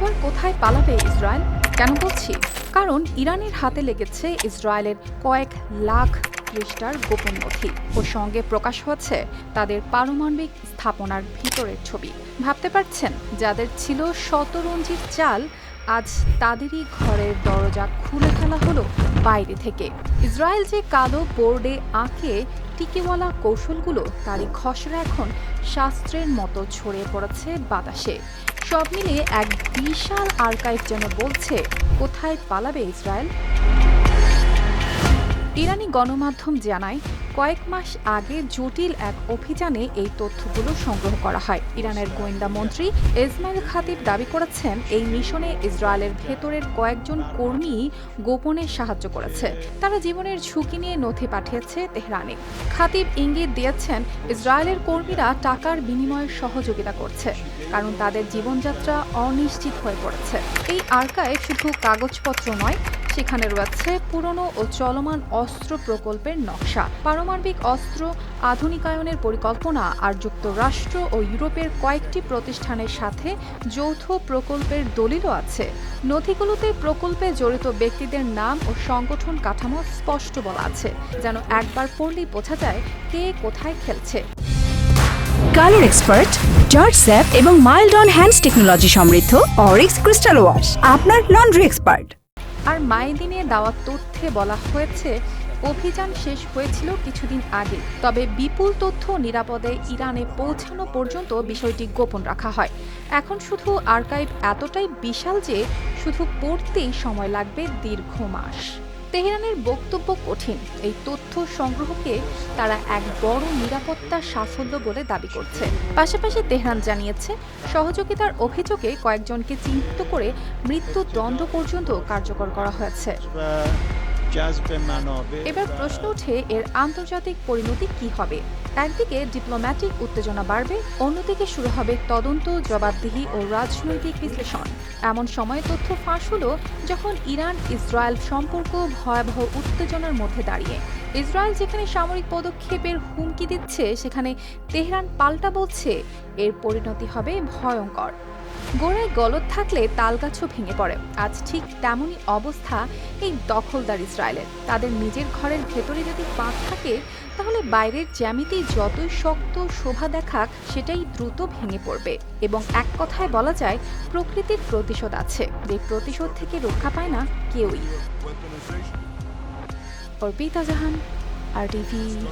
এবার কোথায় পালাবে ইসরায়েল? কেন বলছি কারণ ইরানের হাতে লেগেছে ইসরায়েলের কয়েক লাখ পৃষ্ঠার গোপন নথি। ও সঙ্গে প্রকাশ হচ্ছে তাদের পারমাণবিক স্থাপনার ভিতরের ছবি। ভাবতে পারছেন? যাদের ছিল শতরঞ্জির চাল, আজ তাদেরই ঘরের দরজা খুলে ফেলা হলো বাইরে থেকে। ইসরায়েল যে কালো বোর্ডে আঁকে টিকিওয়ালা কৌশলগুলো, তারই খসড়া এখন শাস্ত্রের মতো ছড়িয়ে পড়েছে বাতাসে। সব মিলিয়ে এক বিশাল আর্কাইভ যেন বলছে কোথায় পালাবে ইসরায়েল? ইরানি গণমাধ্যম জানায় কয়েক মাস আগে জটিল এক অভিযানে এই তথ্যগুলো সংগ্রহ করা হয়। ইরানের গোয়েন্দা মন্ত্রী ইসমাইল খাতিব দাবি করেছেন, এই মিশনে ইসরায়েলের ভেতরের কয়েকজন কর্মী গোপনে সাহায্য করেছে। তারা জীবনের ঝুঁকি নিয়ে নথি পাঠিয়েছে তেহরানে। খাতিব ইঙ্গিত দিয়েছেন, ইসরায়েলের কর্মীরা টাকার বিনিময়ে সহযোগিতা করছে, কারণ তাদের জীবনযাত্রা অনিশ্চিত হয়ে পড়েছে। এই আর্কায় শুধু কাগজপত্র নয় সেখানে রয়েছে পুরনো ও চলমান অস্ত্র প্রকল্পের নকশা। পারমাণবিক অস্ত্র আধুনিকায়নের পরিকল্পনা আর যুক্তরাষ্ট্র ও ইউরোপের কয়েকটি প্রতিষ্ঠানের সাথে যৌথ প্রকল্পের দলিলও আছে। নথিগুলোতে প্রকল্পে জড়িত ব্যক্তিদের নাম ও সংগঠন কাঠামো স্পষ্ট বলা আছে, যেন একবার পড়লেই বোঝা যায় কে কোথায় খেলছে। কালার এক্সপার্ট জর্জ স্যাপ এবং মাইল্ড অন হ্যান্ডস টেকনোলজি সমৃদ্ধ অরিক্স ক্রিস্টাল ওয়াশ, আপনার লন্ড্রি এক্সপার্ট। আর মায়েদিনে দেওয়া তথ্যে বলা হয়েছে, অভিযান শেষ হয়েছিল কিছুদিন আগে। তবে বিপুল তথ্য নিরাপদে ইরানে পৌঁছানো পর্যন্ত বিষয়টি গোপন রাখা হয়। এখন শুধু আর্কাইভ এতটাই বিশাল যে শুধু পড়তেই সময় লাগবে দীর্ঘ মাস। তেহরানের বক্তব্য কঠিন। এই তথ্য সংগ্রহকে তারা এক বড় নিরাপত্তা সাফল্য বলে দাবি করছে। পাশাপাশি তেহরান জানিয়েছে, সহযোগিতার অভিযোগে কয়েকজনকে চিহ্নিত করে মৃত্যুদণ্ড পর্যন্ত কার্যকর করা হয়েছে। এবার প্রশ্ন ওঠে, এর আন্তর্জাতিক পরিণতি কি হবে? একদিকে ডিপ্লোম্যাটিক উত্তেজনা বাড়বে, অন্যদিকে শুরু হবে তদন্ত, জবাবদিহি ও রাজনৈতিক বিশ্লেষণ। এমন সময় তথ্য ফাঁস হলো যখন ইরান, ইসরায়েল সম্পর্ক ভয়াবহ উত্তেজনার মধ্যে দাঁড়িয়ে। ইসরায়েল যেখানে সামরিক পদক্ষেপের হুমকি দিচ্ছে, সেখানে তেহরান পাল্টা বলছে, এর পরিণতি হবে ভয়ঙ্কর। গোড়ায় গলদ থাকলে তালগাছও ভেঙে পড়ে। আজ ঠিক তেমনই অবস্থা এই দখলদার ইসরায়েলের। তাদের নিজের ঘরের ভেতরে যদি পাক থাকে, তাহলে বাইরের জ্যামিতি যতই শক্ত শোভা দেখাক, সেটাই দ্রুত ভেঙে পড়বে। এবং এক কথায় বলা যায়, প্রকৃতির প্রতিশোধ আছে। যে প্রতিশোধ থেকে রক্ষা পায় না কেউই। অর্পিতা জাহান, আর টিভি